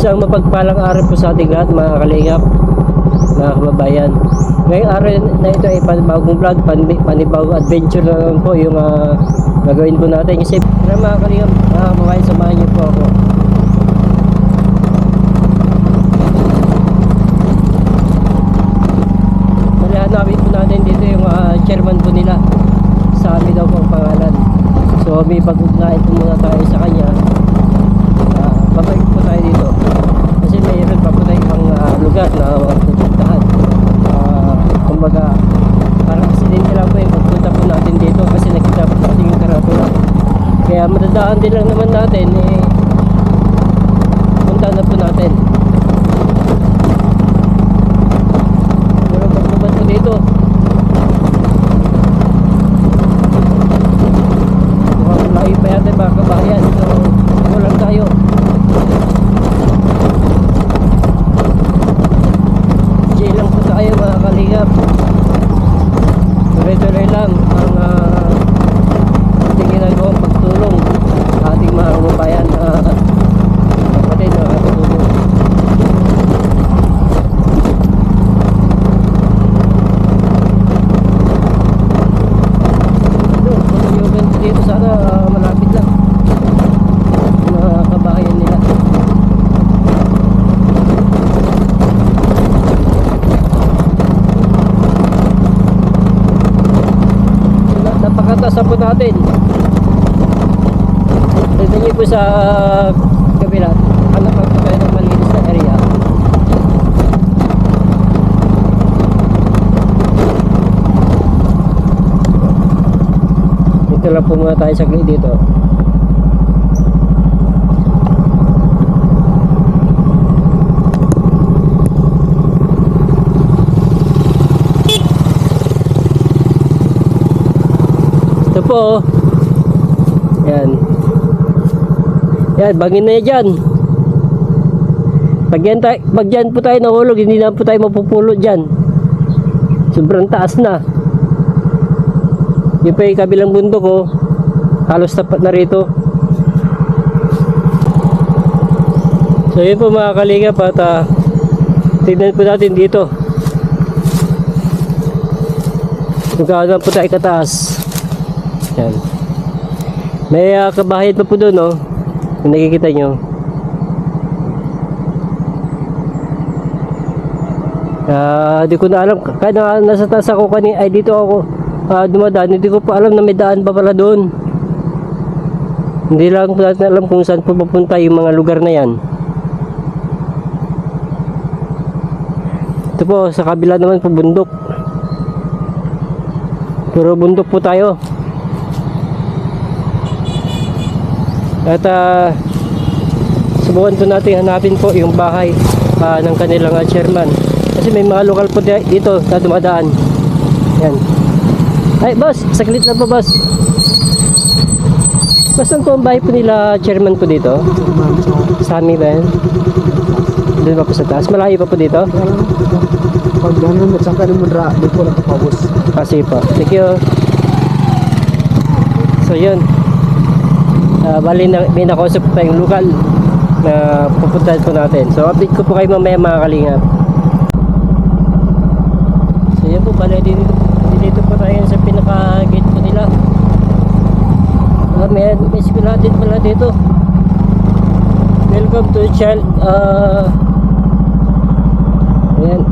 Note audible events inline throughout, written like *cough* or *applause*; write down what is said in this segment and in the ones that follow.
Isang mapagpalang araw po sa ating lahat mga kalingap, mga kababayan. Ngayong araw na ito ay panibagong vlog, pan- panibagong adventure na naman po yung ah, gagawin po natin. Kasi tara mga kalingap, mga kababayan, samahan niyo po ako. Malihanapin po natin dito yung ah, chairman po nila. Sa amin daw po ang pangalan. So may pag-ugnayan po muna tayo sa kanya. Uh, babalik po tayo dito. Kasi mayroon pa po tayong ibang ah, lugar na pupuntahan. Uh, kumbaga, parang aksidente lang po yung pagpunta po natin dito kasi nakita po natin yung karatula. Kaya madadaan din lang naman natin eh punta na po natin. Pero pagbabad po dito, mukhang layo pa yata mga kabayan. So, kulang tayo. J lang po tayo mga kalingap. Tuloy-tuloy lang ang uh, ating ginagawang pagtulong sa ating mga kababayan na kapatid na katulong. Ito, yung ganito dito sana ah, malapit lang. Mga kabahayan nila. Na- Napakataas po natin. Dito niyo po sa kabila. Hanap po tayo ng malinis na area. Dito lang po muna tayo saglit dito. Oh. Yan. Yan, bangin na yan dyan. Pag yan, tayo, pag dyan po tayo nahulog, hindi na po tayo mapupulot dyan. Sobrang taas na. Yung pa yung kabilang bundok ko, halos tapat na rito. So yun po mga kalingap at ah, tignan po natin dito. Gaano po tayo kataas. Yan. May uh, kabahayan pa po doon, no? Kung nakikita nyo. Ah, di ko na alam. Kaya na, nasa taas ako kanina, ay dito ako ah, dumadaan. Hindi ko pa alam na may daan pa pala doon. Hindi lang po natin alam kung saan po papunta yung mga lugar na yan. Ito po, sa kabila naman po bundok. Pero bundok po tayo. At ah, subukan po natin hanapin po yung bahay ah, ng kanilang ah, chairman. Kasi may mga lokal po di- dito na dumadaan. Yan. Ay, boss, saglit na po, boss. Boss, po ang bahay po nila chairman po dito? Sa amin ba yan? Doon pa po sa taas. Malayo pa po dito? Pag ganun, at saka naman ra, di ko nakapawos. Kasi po. Thank you. So yun. Ah, bali na, may nakausap tayong lokal na pupuntahan po natin. So update ko po kayo mamaya mga kalingap. So yun po, bali dito, dito po tayo sa pinaka-gate po nila. Ah, may, may din pala dito. Welcome to child uh, Ayan.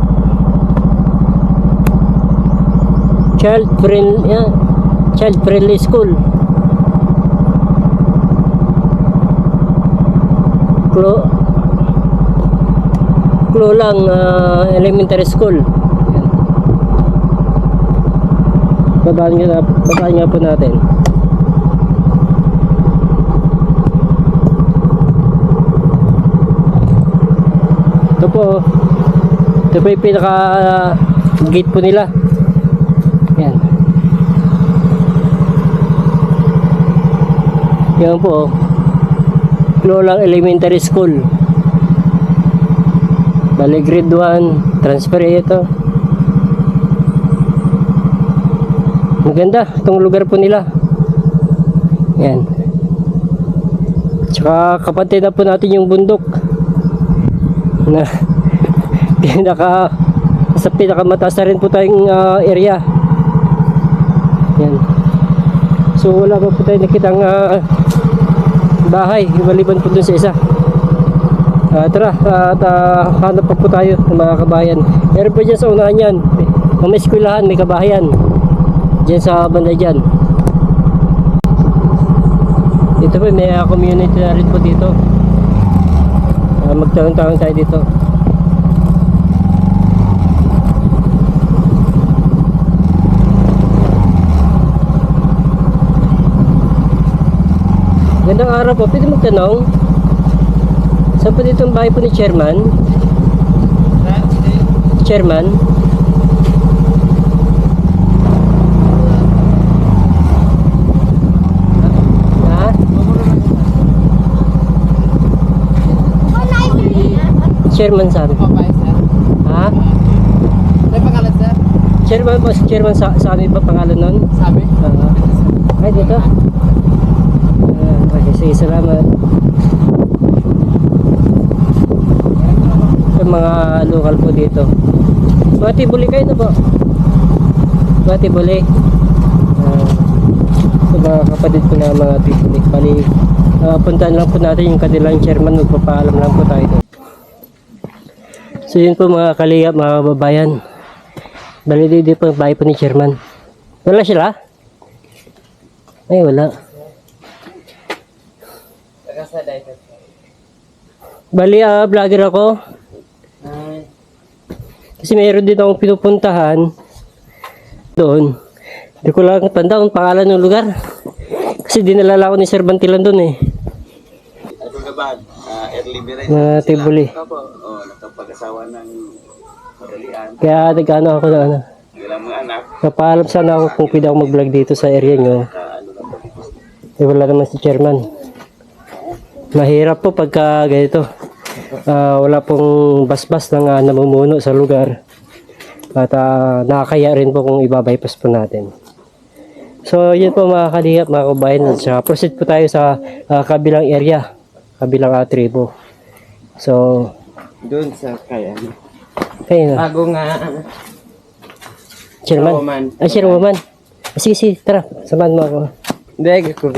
Child friendly, yeah. Child friendly school. Klo Klo lang ah, elementary school. Babaan nga, babaan nga po natin. Ito po. Ito po yung pinaka gate po nila. Yan. Yan po. Lolang Elementary School. Bali grade 1. Transfer ito. Maganda. Itong lugar po nila. Yan. Tsaka kapatid na po natin yung bundok. na *laughs* pinaka sa pinakamataas na rin po tayong ah, area. Yan. So wala pa po tayo nakitang ah, bahay, maliban po dun sa isa. Ah, tara, at ah, hanap pa po tayo ng mga kabayan. Meron po dyan sa unahan yan. Kung may eskwelahan, may kabahayan. Dyan sa banda dyan. Dito po, may ah, community na rin po dito. Ah, magtanong-tanong tayo dito. Gandang araw po. Pwede magtanong? Saan po dito ang bahay po ni Chairman? Chairman? Ha? Chairman saan? Ha? May pangalan sir? Chairman po, chairman sa, sa amin ba pangalan nun? Sabi? Ah, ay, dito. Salamat. Yung mga local po dito. Mga tibuli kayo na po. Mga tibuli. Ah, so mga kapatid ko na mga tibuli. Bali, ah, puntahan lang po natin yung kanilang chairman. Magpapaalam lang po tayo doon. So yun po mga kaliyap, mga babayan. Bali, di, di po bahay po ni chairman. Wala sila? Ay, wala. Bali, ah, vlogger ako. Kasi mayroon din akong pinupuntahan doon. Hindi ko lang tanda kung pangalan ng lugar. Kasi dinalala ko ni Sir Bantilan doon eh. Ano naman, uh, early marriage Mga tibuli. Oh, nakapag-asawa ng madalian. Kaya nag-ano ako na ano. Wala mga anak, Napaalam sana ako kung pwede ako mag-vlog dito sa area nyo. ka, ano na. Eh, wala naman si chairman. Mahirap po pagka ganito. Ah, wala pong basbas ng ah, namumuno sa lugar. At ah, nakakaya rin po kung ibabypass po natin. So, yun po mga kalihap, mga kabayan. At saka proceed po tayo sa ah, kabilang area. Kabilang uh, tribo. So, Doon sa kaya. kayo na. Bago nga. Chairman. Chairwoman. Ah, chairwoman. Ah, Sige, sige, tara. Samahan mo ako. Hindi, ko.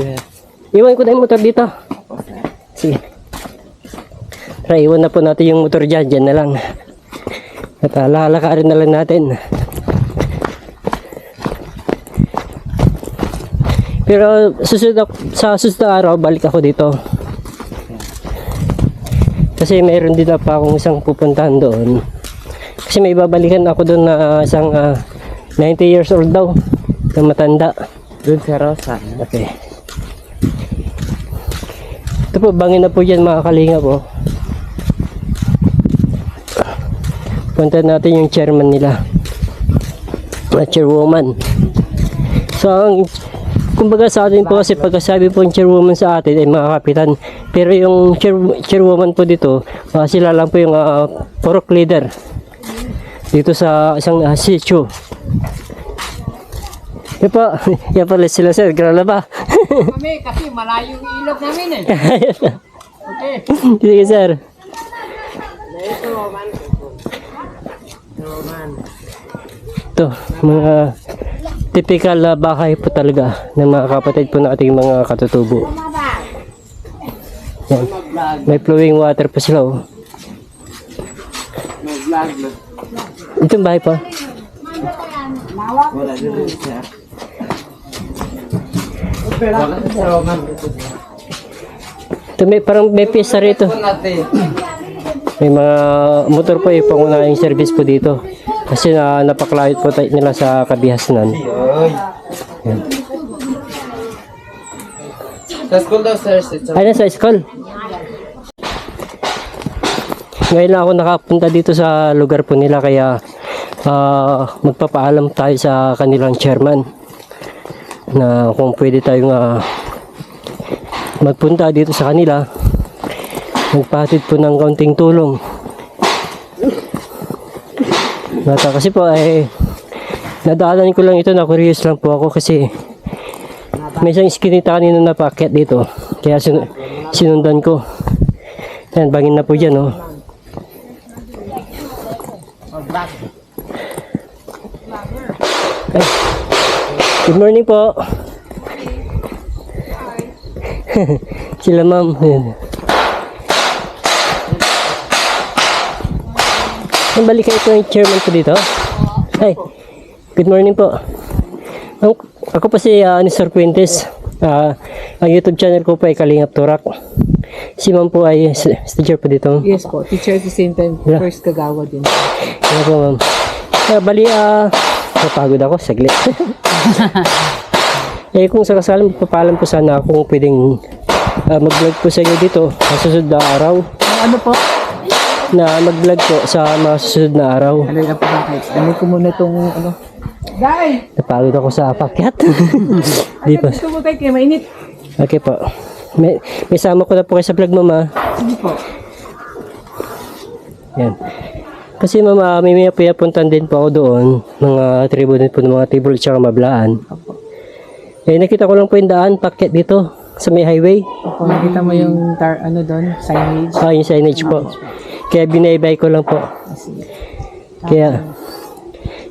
Iwan ko na yung motor dito. Sige. Tara, iwan na po natin yung motor dyan. Dyan na lang. At uh, lalakarin na lang natin. Pero susunod sa susunod na araw, balik ako dito. Kasi mayroon din pa akong isang pupuntahan doon. Kasi may babalikan ako doon na isang ah, 90 years old daw. Na matanda. Doon sa Rosa. Okay. Po, bangin na po yan mga kalinga po. Punta natin yung chairman nila. Na chairwoman. So, ang, kumbaga sa atin po kasi pagkasabi po yung chairwoman sa atin ay mga kapitan. Pero yung chair, chairwoman po dito, ah, sila lang po yung uh, porok leader. Dito sa isang uh, sitio. Yan po, *laughs* yan pala sila sir, grala ba? Kami kasi malayo yung ilog namin eh. Okay. *laughs* Sige sir. Ito, mga typical na bahay po talaga ng mga kapatid po nating mga katutubo. Yan. May flowing water po sila oh. Na. Itong bahay pa. Wala doon sir. Sa. Ito may, parang may pista rito. May mga motor po yung pangunahing service po dito. Kasi na napaklayot po tayo nila sa kabihasnan. Yoy. Sa school daw sir. Sa Ay, nasa school. Ngayon lang ako nakapunta dito sa lugar po nila kaya ah, magpapaalam tayo sa kanilang chairman na kung pwede tayong ah, magpunta dito sa kanila magpahatid po ng kaunting tulong Nata kasi po ay nadaanan ko lang ito na curious lang po ako kasi may isang iskinita kanina na packet dito. Kaya sin- sinundan ko. Yan, bangin na po dyan, oh. Good morning po. *laughs* Sila ma'am. Ayan. Ang balik kayo yung chairman ko dito. Ay, good morning po. Ako po si uh, Nisor Quintes. Ah, ang YouTube channel ko po ay Kalingap Turak. Si ma'am po ay teacher po dito. Yes po, teacher at the same time, Yeah. first kagawa din. Ano po ma'am? Ah, bali, ah, napagod ako, saglit. *laughs* *laughs* eh kung sakasali, magpapalam po sana ako kung pwedeng ah, mag-vlog po sa inyo dito sa susunod na araw. Ano po? Na mag-vlog po sa mga susunod na araw. Ano na po bakit? Ano ko muna itong ano? Dai! Napagod ako sa pakyat. *laughs* Di pa. Ito mo tayo kayo, mainit. Okay po. May, may sama ko na po kayo sa vlog mama. Sige po. Yan. Kasi mama, may may puyapuntan din po ako doon. Mga tribo din po ng mga tibol at mablaan. Eh, nakita ko lang po yung daan, packet dito sa may highway. Opo, nakita mo yung tar, ano doon, signage. Ah, yung signage po. Kaya binaybay ko lang po. Kaya,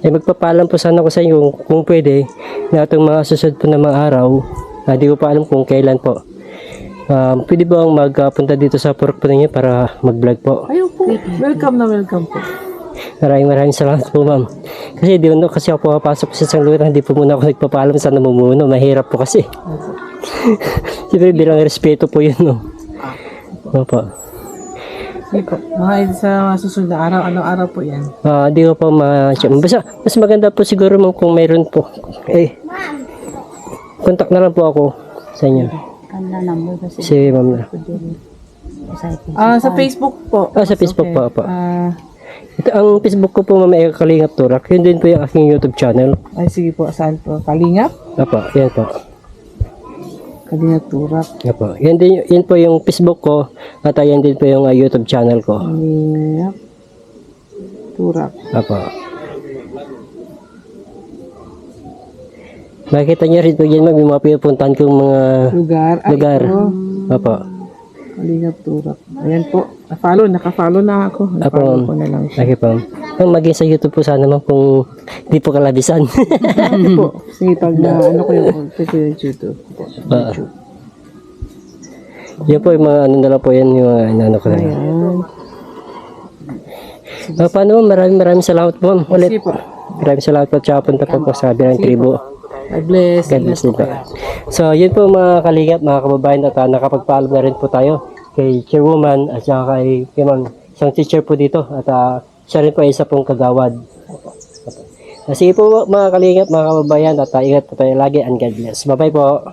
eh, magpapalam po sana ko sa inyo kung pwede na itong mga susunod po na mga araw, ah, di ko pa alam kung kailan po. Um, pwede ba ang magpunta dito sa purok po ninyo para mag-vlog po? Ayun po, welcome na welcome po. Maraming maraming salamat po ma'am. Kasi di ano, kasi ako papasok sa isang lugar, hindi po muna ako nagpapaalam sa namumuno. Mahirap po kasi. *laughs* Siyempre bilang respeto po yun, no? Opo. Sige po, mga sa susunod na araw, anong araw po yan? Ah, di ko pa ma Basta, mas maganda po siguro ma'am kung mayroon po. Eh, contact na lang po ako sa inyo. Si ma'am na. Ah, sa Facebook po. Ah, sa Facebook po, po. Ah, Ito, ang Facebook ko po ma'am ay Kalingap Turak. Yun din po yung aking YouTube channel. ay sige po, saan po? Kalingap? Apo, yan po. Kalingap Turak. Apo. Yan, din, yan po yung Facebook ko at ayan din po yung ah, YouTube channel ko. Kalingap Turak. Apo. Makikita niyo rin po yan ma'am, yung mga pinupuntahan kong mga Lugar. Ay, lugar. ito. Apo. Kalingap Turak. Ayan po. Na-follow, naka-follow na ako. Ko na lang siya. Okay po. Ang maging sa YouTube po sana ma'am kung di po kalabisan. po. *laughs* Sige, pag na, ano ko yung pwede yung YouTube. Po. Ah. YouTube. yan po yung mga ano na lang po yan yung mga inano ko na. yan. Ayan. Ah, paano ma'am? Maraming maraming salamat po ma'am. Ulit. Maraming salamat po at saka punta po po sa kabilang tribo. God bless. God bless po. So, yun po mga kalingap, mga kababayan at uh, nakapagpaalam na rin po tayo kay chairwoman at saka kay, kay ma'am, isang teacher po dito at uh, siya rin po isa pong kagawad. Uh, sige po mga kalingap, mga kababayan at uh, ingat po tayo lagi and God bless. Bye-bye po.